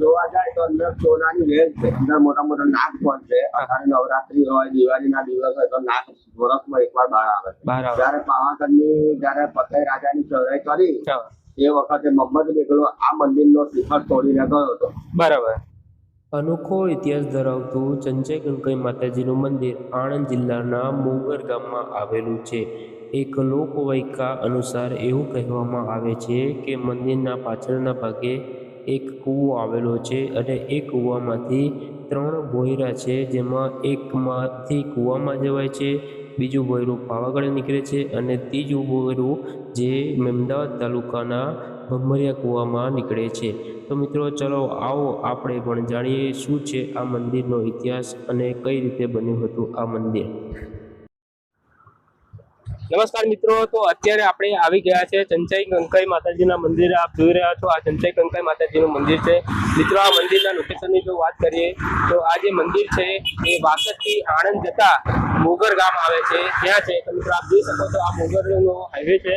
જોવા જાય તો અંદર સોનાની વેલ છે. અંદર મોટા મોટા નાગ પણ છે. અત્યારે નવરાત્રી હોય દિવાળીના દિવસ હોય તો નાગ વર્ષમાં એકવાર બહાર આવે છે. બહાર આવે. જયારે પાવાગઢની જયારે ફતેહ રાજાની ચઢાઈ કરી એ વખતે મોહમ્મદ બેગડો આ મંદિરનો શિખર તોડીને ગયો હતો. બરાબર. અનોખો ઇતિહાસ ધરાવતું ચંચય કંકઈ માતાજીનું મંદિર આણંદ જિલ્લાના મોગર ગામમાં આવેલું છે. એક લોકવાયકા અનુસાર એવું કહેવામાં આવે છે કે મંદિરના પાછળના ભાગે એક કૂવો આવેલો છે અને એ કૂવામાંથી ત્રણ ભોયરા છે, જેમાં એકમાંથી કૂવામાં જવાય છે, બીજું ભોયરું પાવાગઢ નીકળે છે અને ત્રીજું ભોયરું જે મહેમદાવાદ તાલુકાના ભમરિયા કૂવામાં નીકળે છે. તો મિત્રો, ચલો આવો આપણે પણ જાણીએ શું છે આ મંદિરનો ઇતિહાસ અને કઈ રીતે બન્યું હતું આ મંદિર. નમસ્કાર મિત્રો, તો અત્યારે આપણે આવી ગયા છે ચંચાઈ કંકાઈ માતાજીના મંદિર. આપ જોઈ રહ્યા છો આ ચંચાઈ કંકાઈ માતાજીનું મંદિર છે. મિત્રો, આ મંદિરના લોકેશનની જો વાત કરીએ, તો આ જે મંદિર છે, એ વાસદથી આણંદ જતા મોગર ગામ આવે છે. ત્યાં છે? તો મિત્રો, આપ જોઈ શકો છો, આ મોગરનો હાઈવે છે.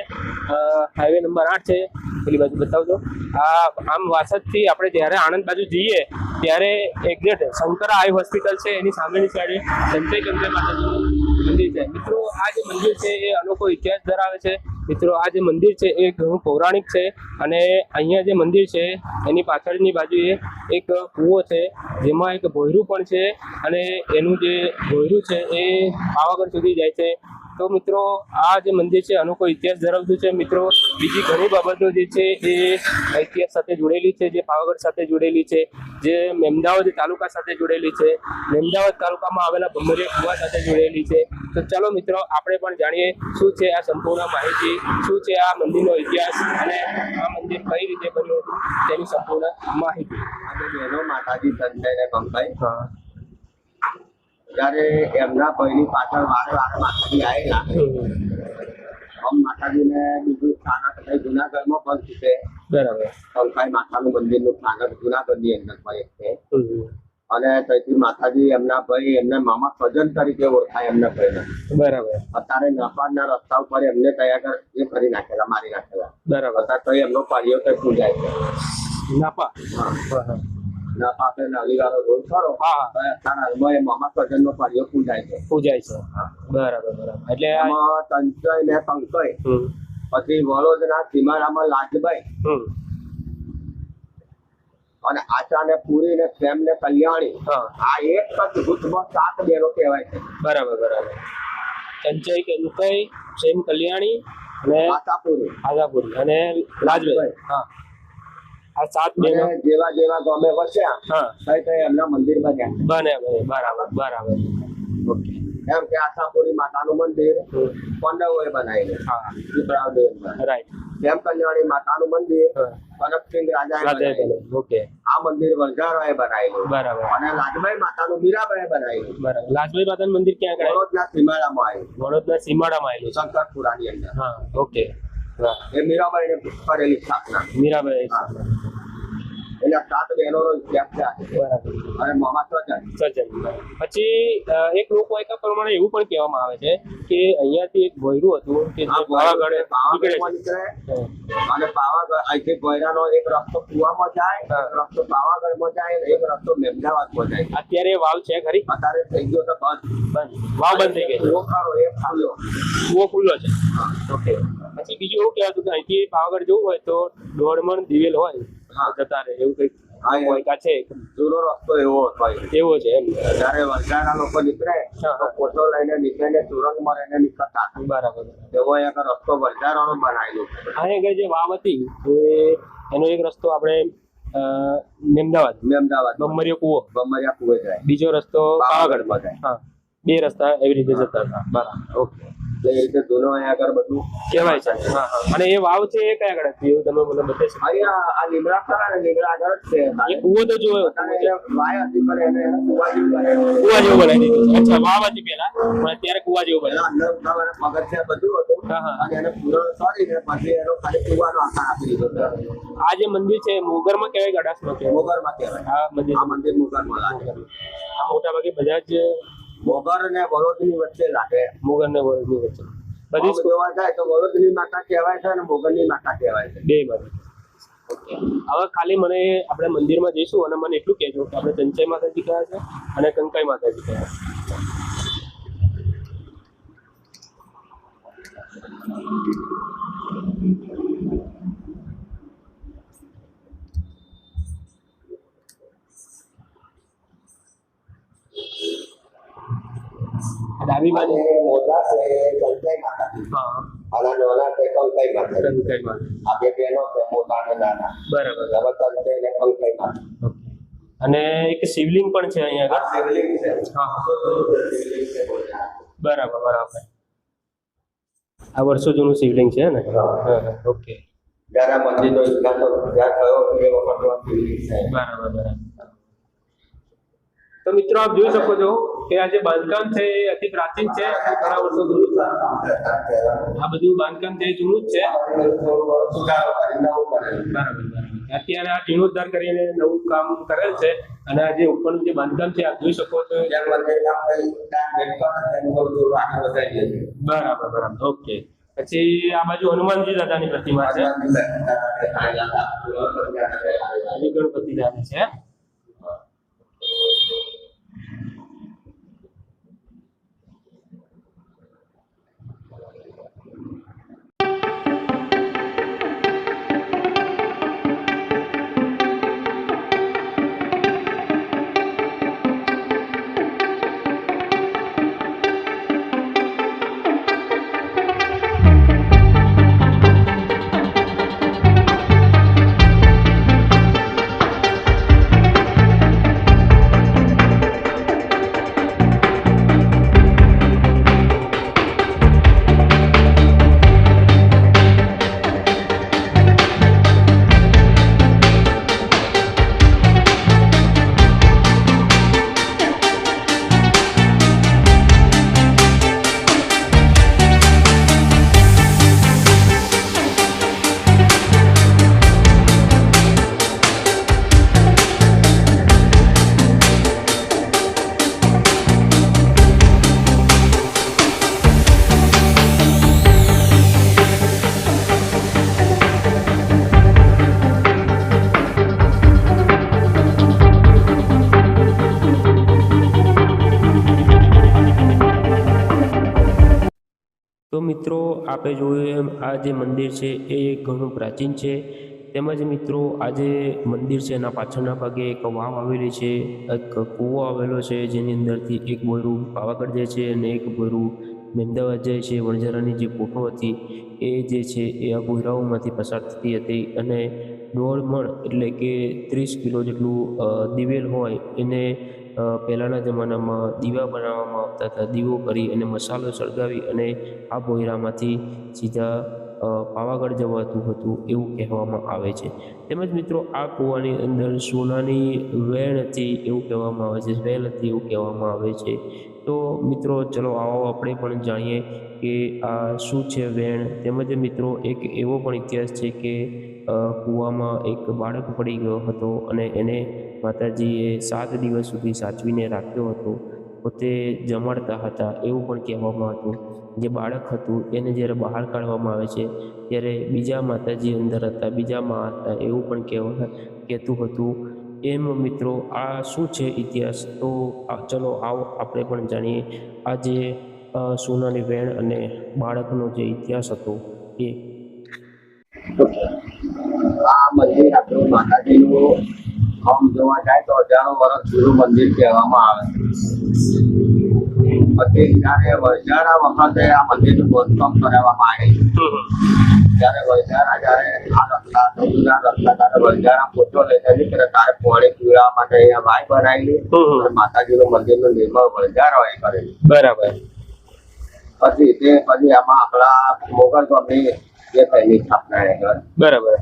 હાઈવે નંબર આઠ છે. પેલી બાજુ બતાવજો. આ, આમ વાસદથી આપણે જ્યારે આણંદ બાજુ જઈએ, ત્યારે એક્ઝેક્ટ શંકરા આઈ હોસ્પિટલ છે એની સામેની સાઈડે ચંચાઈ કંકાઈ માતાજીનું મંદિર છે. મિત્રો, આ જે મંદિર છે એ અનોખો ઇતિહાસ ધરાવે છે. મિત્રો, આ જે મંદિર છે એ ઘણું પૌરાણિક છે અને અહીંયા જે મંદિર છે એની પાછળની બાજુએ એક કૂવો છે, જેમાં એક ભોયરું પણ છે અને એનું જે ભોયરું છે એ પાવાગઢ સુધી જાય છે. તો મિત્રો, આ જે મંદિર છે અનોખો ઇતિહાસ ધરાવતું છે. મિત્રો, બીજી ઘણી બાબતો જે છે એ ઇતિહાસ સાથે જોડેલી છે, જે પાવાગઢ સાથે જોડેલી છે. જે મેમદાવાદ તાલુકા સાથે જોડેલી છે મેમદાવાદ તાલુકામાં આવેલા ભમરિયા કુવા સાથે જોડેલી છે. તો ચાલો મિત્રો આપણે પણ જાણીએ શું છે આ સંપૂર્ણ માહિતી શું છે આ મંદિરનો ઇતિહાસ અને આ મંદિર કઈ રીતે બન્યું હતું તેની સંપૂર્ણ માહિતી. અને બહેનો માતાજી સંજય ને કંકાઈ. જયારે એમના ભાઈની પાછળ વારે વારે માતાજી આવેલા માતાજીને બીજું સ્થાનક જુનાગઢમાં પણ છે. બરાબર. કંકાઈ માતાનું મંદિરનું સ્થાનક જુનાગઢની અંદર પણ એક છે. અને ત્યાંથી માતાજી એમના ભાઈ એમને મામા સ્વજન તરીકે ઓળખાય એમના ભાઈને. બરાબર. અત્યારે નપાડના રસ્તા ઉપર એમને તૈયાર એ કરી નાખેલા મારી નાખેલા. બરાબર. અત્યારે તો એમનો પાળીઓ તો પૂજાય છે. નાપા? હા. તો નપા રોડ ખરો. હા. અત્યારે હાલમાં એ મામા સ્વજનનો પાળીઓ પૂજાય છે. પૂજાય છે. બરાબર બરાબર. એટલે આ એમાં ને હમ. પછી વડોદરા સીમાડામાં લાજભાઈ. અને આચા ને પુરી ને પ્રેમ ને કલ્યાણી આ એક જ જૂથમાં સાત બહેનો કહેવાય છે. બરાબર બરાબર. ચંચય કે નુકઈ સેમ કલ્યાણી અને આશાપુરી. આગાપુરી અને લાજભાઈ. હા. આ સાત બહેનો જેવા જેવા ગામે વસ્યા હા. એમના મંદિરમાં ગયા. બને બને. બરાબર બરાબર. ઓકે. એમ કે આશાપુરી માતાનું મંદિર. પાંડવોએ બનાવેલું. વિકરાવ રાઈટ પ્રેમ કલ્યાણી માતાનું મંદિર કનકસિંહ રાજાએ ઓકે આ મંદિર વલજારાએ બનાવેલું. બરાબર. અને લાજભાઈ માતાનું મીરાબાઈ બનાવેલું. બરાબર. લાજભાઈ માતાનું મંદિર ક્યાં આગળ વડોદરા સીમાડામાં આવ્યું વડોદરા સીમાડામાં આવેલું. શંકરપુરાની અંદર. હા ઓકે એ એ મીરાબાઈને કરેલી સ્થાપના. મીરાબાઈ એટલે સાત બહેનોનો ઇતિહાસ છે બરાબર. અને મોહમ્મદ સ્વજન. સર્જન પછી એક લોકવાયકા પ્રમાણે એવું પણ કહેવામાં આવે છે કે અહીંયાથી એક ભોયરું હતું કે જે પાવાગઢ નીકળે અને પાવાગઢ અહીંથી એક રસ્તો કુવામાં જાય. એક રસ્તો પાવાગઢમાં જાય અને એક રસ્તો મહેમદાવાદમાં જાય. અત્યારે વાવ છે ખરી? અત્યારે થઈ ગયો તો બંધ. બંધ. વાવ બંધ થઈ ગઈ કુવો ખરો એ ખુલ્લો કુવો ખુલ્લો છે. ઓકે. પછી બીજું એવું કહેવાતું કે અહીંથી પાવાગઢ જવું હોય તો દોઢ મણ દિવેલ હોય. જતા રહે એવું કંઈક હા, છે? જૂનો રસ્તો એવો હતો. એવો છે એમ. જયારે વલસાડના લોકો નીકળે તો કોઠો લઈને નીકળીને સુરંગમાં રહીને નીકળતા. બરાબર. એવો એક રસ્તો વલસાડનો બનાવેલો આ આગળ જે વાવ હતી એ એનો એક રસ્તો આપણે અ, મહેમદાવાદ અમદાવાદ બમરિયો કૂવો. ગમરિયા કુવે જાય. બીજો રસ્તો પાવાગઢ પાવાગઢમાં જાય. હા. બે રસ્તા એવી રીતે જતા હતા. બરાબર. ઓકે. એટલે એ રીતે જૂનો અહીંયા આગળ બધું કહેવાય છે. અને એ વાવ છે એ કયા આગળ હતી એવું તમે મને બતાવી અહીંયા આ લીમડા ખરા ને લીમડા આગળ જ છે. એ કૂવો તો જોયો. વાય હતી પણ એને એને કુવા જેવું બનાવ્યું. કુવા જેવું બનાવી દીધું અચ્છા વાવ હતી પેલા પણ અત્યારે કુવા જેવું બનાવ્યું અંદર પગથિયાં બધું હતું. અને એને પૂરો સોરીને પછી એનો ખાલી કુવાનો આકાર આપી દીધો આ જે મંદિર છે મોગરમાં કહેવાય ગડાસમાં કહેવાય? મોગરમાં કહેવાય. આ મંદિર. આ મંદિર મોગરમાં લાગે. આ મોટા ભાગે બધા જ મોગર અને વડોદરી વચ્ચે લાગે. મોગર ને વડોદરી વચ્ચે. બધી જોવા જાય તો વડોદરી માતા કહેવાય છે અને મોગરની માતા કહેવાય છે. બે માતા હવે ખાલી મને આપણે મંદિરમાં જઈશું અને મને એટલું કહેજો કે આપણે ચંચાઈ માતાજી કયા છે અને કંકાઈ માતાજી કયા છે. ડાબી બાજુ. મોટા છે કંકાઈ માતાજી હા. અને નાના છે કંકાઈ માતાજી કંકાઈ માતાજી આ બે બહેનો છે મોટા અને નાના. બરાબર. હવે કંકાઈ ને કંકાઈ માતા અને એક શિવલિંગ પણ છે અહીંયા આગળ? શિવલિંગ છે. હા. બરાબર બરાબર. આ વર્ષો જૂનું શિવલિંગ છે ને? ઓકે. જ્યારે મંદિરનો જ્યાં થયો એ વખતનો શિવલિંગ છે. બરાબર બરાબર. તો મિત્રો આપ જોઈ શકો છો કે આ જે બાંધકામ છે એ અતિ પ્રાચીન છે ઘણા વર્ષો જૂનું છે. આ બધું બાંધકામ છે જૂનું જ છે. અત્યારે આ જીર્ણોદ્ધાર કરીને નવું કામ કરેલ છે અને આ જે ઉપરનું જે બાંધકામ છે આપ જોઈ શકો છો. બરાબર બરાબર. ઓકે. પછી આ બાજુ હનુમાનજી દાદાની પ્રતિમા છે. ગણપતિ દાદા છે. તો મિત્રો, આપે જોયું એમ, આ જે મંદિર છે, એ ઘણું પ્રાચીન છે. તેમજ મિત્રો, આ જે મંદિર છે, એના પાછળના ભાગે એક વાવ આવેલી છે, એક કૂવો આવેલો છે, જેની અંદરથી એક બોયરું પાવાગઢ જાય છે અને એક બોયરું મહેમદાવાદ જાય છે. વણઝારાની જે ફોટો હતી, એ જે છે, એ આ બોયરાઓમાંથી પસાર થતી હતી. અને દોઢ મણ એટલે કે ત્રીસ કિલો જેટલું દિવેલ હોય, એને પહેલાંના જમાનામાં દીવા બનાવવામાં આવતા હતા. દીવો કરી અને મસાલો સળગાવી અને આ ભોયરામાંથી સીધા પાવાગઢ જવાતું હતું એવું કહેવામાં આવે છે. તેમજ મિત્રો, આ કૂવાની અંદર સોનાની વેણ હતી એવું કહેવામાં આવે છે. વેલ હતી એવું કહેવામાં આવે છે. તો મિત્રો, ચલો આવો આપણે પણ જાણીએ કે આ શું છે વેણ? તેમજ મિત્રો, એક એવો પણ ઇતિહાસ છે કે કૂવામાં એક બાળક પડી ગયો હતો અને એને માતાજીએ સાત દિવસ સુધી સાચવીને રાખ્યો હતો. પોતે જમાડતા હતા એવું પણ કહેવામાં હતું. જે બાળક હતું એને જ્યારે બહાર કાઢવામાં આવે છે, ત્યારે બીજા માતાજી અંદર હતા, બીજા મા હતા એવું પણ કહેવા કહેતું હતું. એમ મિત્રો, આ શું છે ઇતિહાસ? તો ચલો આવો, આપણે પણ જાણીએ. આ જે સોનાની વેણ અને બાળકનો જે ઇતિહાસ હતો એ. આ મંદિર આપણું માતાજીનું આમ જોવા જાય તો હજારો વર્ષ જૂનું મંદિર કહેવામાં આવે પછી જ્યારે વૈજારા વખતે આ મંદિરનું બાંધકામ કરાવવામાં આવેલું ત્યારે વૈજારા જયારે આ રસ્તા જૂના રસ્તા ત્યારે વૈજારા ફોટો લઈને નીકળે ત્યારે પોણી પીવડાવવા માટે અહીંયા વાય બનાવેલી. માતાજીનું મંદિરનું નિર્માણ વૈજારાઓએ કરેલું. બરાબર. પછી તે પછી આમાં આપણા મોગલ ગામની જે થયેલી સ્થાપના બરાબર.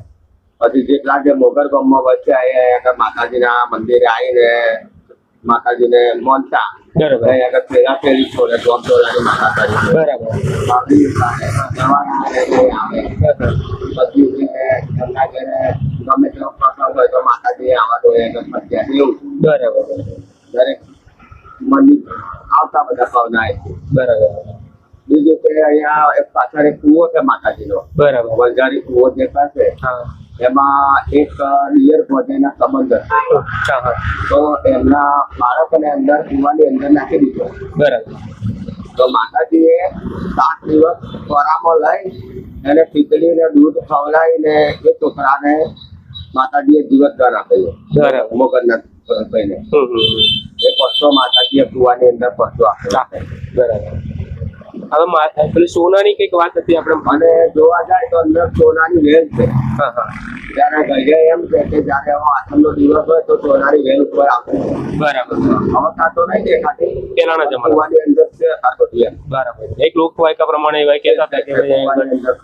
પછી જેટલા જે મોગર ગામમાં વચ્ચે અહીંયા આગળ માતાજીના મંદિરે આવીને માતાજીને મોનતા. બરાબર. અહીંયા આગળ પેલા પેલી છોડે જોબ જોડાની માતા કરી બરાબર. બાબરી ઉતારે, જવાના લઈને આવે. પછી ઉઠીને એમના ઘરે ગમે તેવો પ્રસંગ હોય તો માતાજી આવા તો અહીંયા આગળ ફરજિયાત એવું બરાબર. દરેક મંદિર આવતા બધા ભાવના છે. બરાબર. બીજું કે અહીંયા એક પાછળ એક કૂવો છે માતાજીનો. બરાબર. વંજારી કૂવો દેખાશે હા. એમાં એક નિયર પહોંચેના સંબંધ હતો. તો એમના બાળકને અંદર કુવાની અંદર નાખી દીધો. બરાબર. તો માતાજીએ સાત દિવસ ખોરામાં લઈ એને ખીચડી ને દૂધ ખવડાવીને એ છોકરાને માતાજીએ જીવતદાન બરાબર. મોગલના ભાઈને. એ પશુ માતાજીએ કુવાની અંદર પશુ આપેલો બરાબર. હવે પેલી સોનાની કંઈક વાત હતી આપણે મને જોવા જાય તો અંદર સોનાની વેલ છે. હા હા. ત્યારે ગઈએ એમ કે કે જ્યારે હવે આઠમનો દિવસ હોય તો સોનારી વેલ ઉપર આપે બરાબર. હવે તો નહીં દેખાતી. પેલાના જમાનાની અંદર છે એમ. બરાબર. એક લોકવાયકા પ્રમાણે એવા કહેતા હતા કે ભાઈ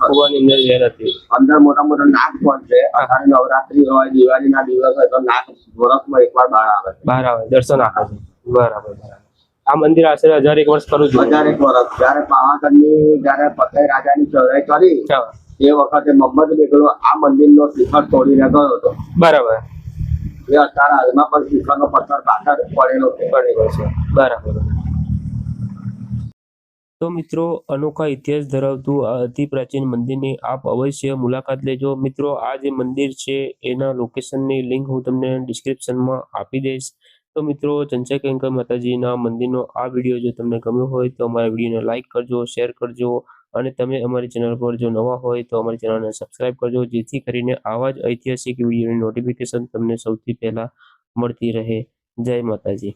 કુવાની અંદર વેલ હતી. અંદર મોટા મોટા નાક પણ છે. અત્યારે નવરાત્રી હોય દિવાળીના દિવસ હોય તો નાગ વર્ષમાં એકવાર બહાર આવે બહાર આવે દર્શન આપે છે. બરાબર બરાબર. આ મંદિર આશરે હજાર એક વર્ષ કરું છું હજાર એક વર્ષ. જયારે પાવાગઢની જયારે ફતેહ રાજાની ચઢાઈ કરી એ વખતે મોહમ્મદ બેગડો આ મંદિરનો શિખર તોડીને ગયો હતો. બરાબર. એ અત્યારે હાલમાં પણ શિખરનો પથ્થર પાછળ પડેલો પડેલો છે. બરાબર. તો મિત્રો અનોખા ઇતિહાસ ધરાવતું આ અતિ પ્રાચીન મંદિરની આપ અવશ્ય મુલાકાત લેજો. મિત્રો આ જે મંદિર છે એના લોકેશનની લિંક હું તમને ડિસ્ક્રિપ્શનમાં આપી દઈશ. તો મિત્રો ચંચકંકર માતાજીના મંદિરનો આ વીડિયો જો તમને ગમ્યો હોય તો અમારા વિડીયોને લાઇક કરજો શેર કરજો. અને તમે અમારી ચેનલ પર જો નવા હોય તો અમારી ચેનલને સબસ્ક્રાઇબ કરજો, જેથી કરીને આવા જ ઐતિહાસિક વિડીયોની નોટિફિકેશન તમને સૌથી પહેલાં મળતી રહે. જય માતાજી.